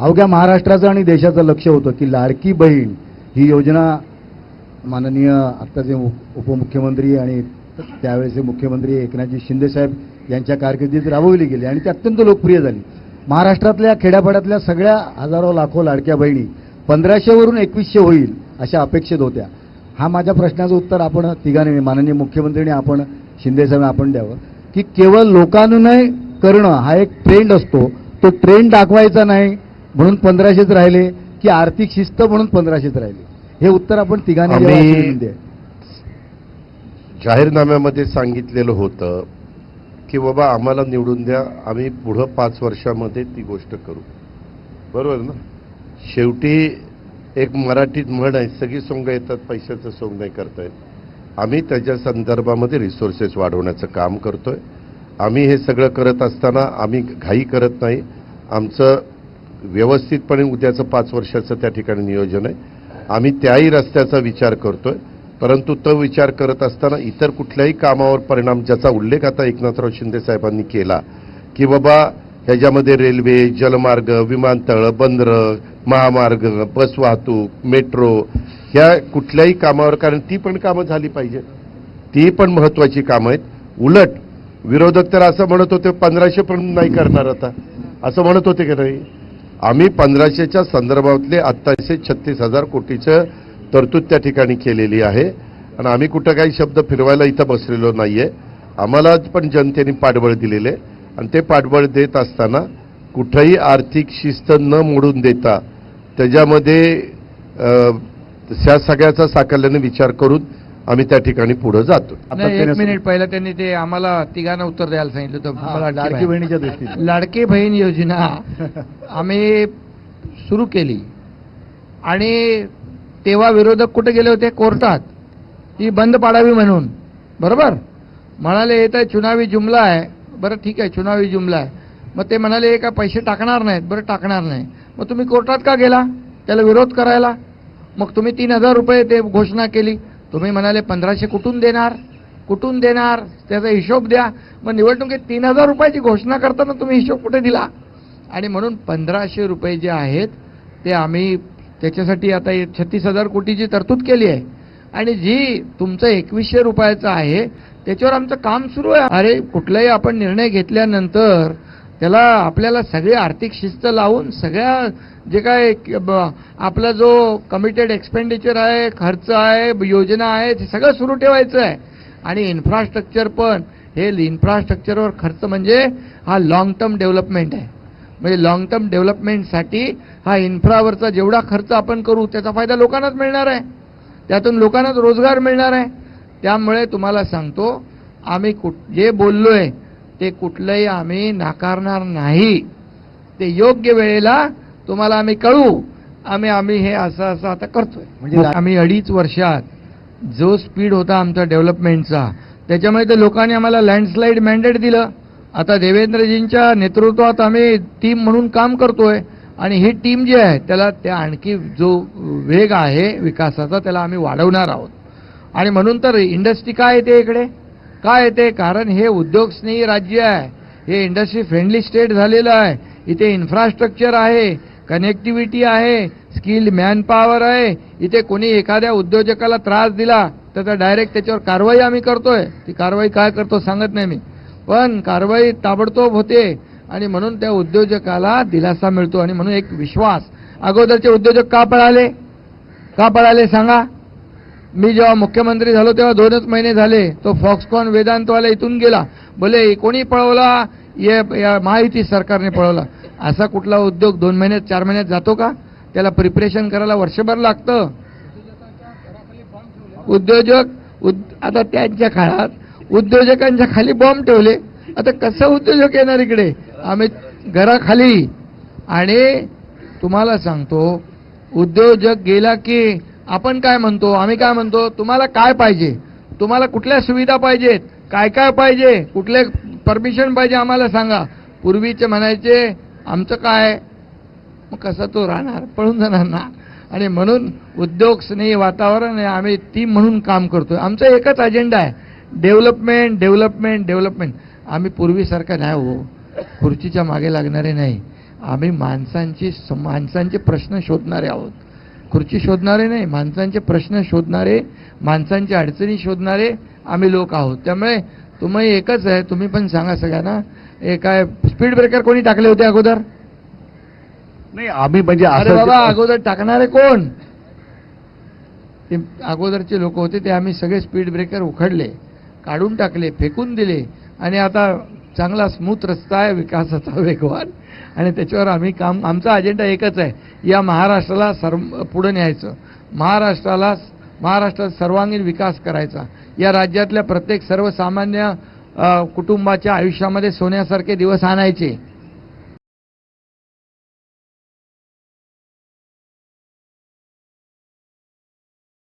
अवघ्या महाराष्ट्राचं आणि देशाचं लक्ष होतं की लाडकी बहीण ही योजना माननीय आत्ताचे उप- उपमुख्यमंत्री आणि त्यावेळेचे मुख्यमंत्री एकनाथजी शिंदेसाहेब यांच्या कारकिर्दीत राबवली गेली आणि ती अत्यंत लोकप्रिय झाली. महाराष्ट्रातल्या खेड्यापाड्यातल्या सगळ्या हजारो लाखो लाडक्या बहिणी पंधराशेवरून एकवीसशे होईल अशा अपेक्षित होत्या. हा माझ्या प्रश्नाचं उत्तर आपण तिघांनी माननीय मुख्यमंत्रीने आपण शिंदेसाहेब आपण द्यावं. की केवळ लोकानुनय करणं हा एक ट्रेंड असतो. तो ट्रेंड दाखवायचा नाही. म्हणून पंधराशेच राहिले की आर्थिक शिस्त म्हणून पंधराशेच राहिले. हे उत्तर आपण तिघांनी. जाहीरनाम्यामध्ये सांगितलेलं होतं की बाबा आम्हाला निवडून द्या आम्ही पुढं पाच वर्षामध्ये ती गोष्ट करू. बरोबर ना? शेवटी एक मराठीत म्हण आहे सगळी सोंग येतात पैशाचं सोंग नाही करतायत आम्ही त्याच्या संदर्भामध्ये रिसोर्सेस वाढवण्याचं काम करतोय. आम्ही हे सगळं करत असताना आम्ही घाई करत नाही. आमचं व्यवस्थितपणे उद्याचं पाच वर्षाचं त्या ठिकाणी नियोजन आहे. आम्ही त्याही रस्त्याचा विचार करतोय. परंतु तो विचार करत असताना इतर कुठल्याही कामावर परिणाम ज्याचा उल्लेख आता एकनाथराव शिंदे साहेबांनी केला की बाबा ह्याच्यामध्ये रेल्वे जलमार्ग विमानतळ बंदरं महामार्ग बस वाहतूक मेट्रो ह्या कुठल्याही कामावर कारण ती पण कामं झाली पाहिजे ती पण महत्वाची कामं आहेत. उलट विरोधक तर असं म्हणत होते पंधराशे पण नाही करणार आता. असं म्हणत होते की नाही? आम्ही पंधराशेच्या संदर्भातले आत्ताशे छत्तीस हजार कोटीचं तरतूद त्या ठिकाणी केलेली आहे. आणि आम्ही कुठं काही शब्द फिरवायला इथं बसलेलो नाही आहे आम्हाला पण जनतेने पाठबळ दिलेले. आणि ते पाठबळ देत असताना कुठंही आर्थिक शिस्त न मोडून देता त्याच्यामध्ये त्या सगळ्याचा साकल्याने विचार करून आम्ही त्या ठिकाणी पुढे जातो. एक मिनिट पहिलं त्यांनी ते आम्हाला तिघांना उत्तर द्यायला सांगितलं होतं. हा, मला लाडकी बहीण. बहिणीच्या दृष्टीने. लाडकी बहीण योजना आम्ही सुरू केली. आणि तेव्हा विरोधक कुठे गेले होते? कोर्टात. ती बंद पाडावी म्हणून. बरोबर? म्हणाले हे तर चुनावी जुमला आहे. बरं ठीक आहे चुनावी जुमला आहे. मग ते म्हणाले हे का पैसे टाकणार नाहीत. बरं टाकणार नाही. मग तुम्ही कोर्टात का गेला? त्याला विरोध करायला. मग तुम्ही तीन हजार रुपये ते घोषणा केली. तुम्ही म्हणाले पंधराशे कुठून देणार? कुठून देणार? त्याचा हिशोब द्या. मग निवडणुकीत तीन हजार रुपयाची घोषणा करताना तुम्ही हिशोब कुठे दिला? आणि म्हणून पंधराशे रुपये जे आहेत ते आम्ही त्याच्यासाठी आता छत्तीस हजार कोटीची तरतूद केली आहे. आणि जी तुमचं एकवीसशे रुपयाचं आहे त्याच्यावर आमचं काम सुरू आहे. अरे कुठलाही आपण निर्णय घेतल्यानंतर त्याला आपल्याला सगळी आर्थिक शिस्त लावून सगळ्या जे काय ब- आपला जो कमिटेड एक्सपेंडिचर आहे खर्च आहे योजना आहे ते सगळं सुरू ठेवायचं आहे. आणि इन्फ्रास्ट्रक्चर पण हे इन्फ्रास्ट्रक्चरवर खर्च म्हणजे हा लॉंग टर्म डेव्हलपमेंट आहे. म्हणजे लॉंग टर्म डेव्हलपमेंटसाठी हा इन्फ्रावरचा जेवढा खर्च आपण करू त्याचा फायदा लोकांनाच मिळणार आहे. त्यातून लोकांनाच रोजगार मिळणार आहे. त्यामुळे तुम्हाला सांगतो आम्ही कुठ जे बोललोय ते कुठलंही आम्ही नाकारणार नाही. ते योग्य वेळेला तुम्हाला आम्ही कळू. आम्ही आम्ही हे असं असं आता करतोय. म्हणजे आम्ही अडीच वर्षात जो स्पीड होता आमचा डेव्हलपमेंटचा त्याच्यामुळे तर लोकांनी आम्हाला लँडस्लाईड मॅन्डेट दिलं. आता देवेंद्रजींच्या नेतृत्वात आम्ही टीम म्हणून काम करतोय. आणि ही टीम जी आहे त्याला त्या आणखी जो वेग आहे विकासाचा त्याला आम्ही वाढवणार आहोत. आणि म्हणून तर इंडस्ट्री काय येते इकडे? काय येते कारण हे उद्योगस्नेही राज्य आहे. हे इंडस्ट्री फ्रेंडली स्टेट झालेलं आहे. इथे इन्फ्रास्ट्रक्चर आहे कनेक्टिव्हिटी आहे स्किल्ड मॅनपॉवर आहे. इथे कोणी एखाद्या उद्योजकाला त्रास दिला तर त्या डायरेक्ट त्याच्यावर कारवाई आम्ही करतोय. ती कारवाई काय करतो सांगत नाही मी. पण कारवाई ताबडतोब होते आणि म्हणून त्या उद्योजकाला दिलासा मिळतो. आणि म्हणून एक विश्वास. अगोदरचे उद्योजक का पळाले? का पळाले सांगा? मी जेव्हा मुख्यमंत्री झालो तेव्हा दोनच महिने झाले. तो फॉक्सकॉन वेदांतवाला इथून गेला. भले कोणी पळवला? ये या महायुती सरकारने पळवला. असा कुठला उद्योग दोन महिन्यात चार महिन्यात जातो का? त्याला प्रिपरेशन करायला वर्षभर लागतं. उद्योजक उद- आता त्यांच्या काळात उद्योजकांच्या खाली बॉम्ब ठेवले. आता कसं उद्योजक येणार इकडे? आम्ही घराखाली. आणि तुम्हाला सांगतो उद्योजक गेला की आपण काय म्हणतो आम्ही काय म्हणतो तुम्हाला काय पाहिजे? तुम्हाला कुठल्या सुविधा पाहिजेत? काय काय पाहिजे? कुठले परमिशन पाहिजे आम्हाला सांगा. पूर्वीचे म्हणायचे आमचं काय? मग कसं तो राहणार? पळून जाणार ना? आणि म्हणून उद्योग स्नेही वातावरण आहे आम्ही टीम म्हणून काम करतो आमचा एकच अजेंडा आहे. डेव्हलपमेंट डेव्हलपमेंट डेव्हलपमेंट आम्ही पूर्वीसारखं नाही हो. खुर्चीच्या मागे लागणारे नाही. आम्ही माणसांची स- माणसांचे प्रश्न शोधणारे आहोत. खुर्ची शोधणारे नाही माणसांचे प्रश्न शोधणारे माणसांच्या अडचणी शोधणारे आम्ही लोक आहोत. त्यामुळे तुम्ही एकच आहे तुम्ही पण सांगा सगळ्यांना हे काय स्पीड ब्रेकर कोणी टाकले होते अगोदर? नाही आम्ही म्हणजे अरे बाबा अगोदर टाकणारे कोण? ते अगोदरचे लोक होते ते आम्ही सगळे स्पीड ब्रेकर उखडले काढून टाकले फेकून दिले आणि आता चांगला स्मूथ रस्ता आहे विकासाचा वेगवान. आणि त्याच्यावर आम्ही काम आमचा अजेंडा एकच आहे. या महाराष्ट्राला सर्व पुढं न्यायचं. महाराष्ट्राला महाराष्ट्रात सर्वांगीण विकास करायचा. या राज्यातल्या प्रत्येक सर्वसामान्य कुटुंबाच्या आयुष्यामध्ये सोन्यासारखे दिवस आणायचे.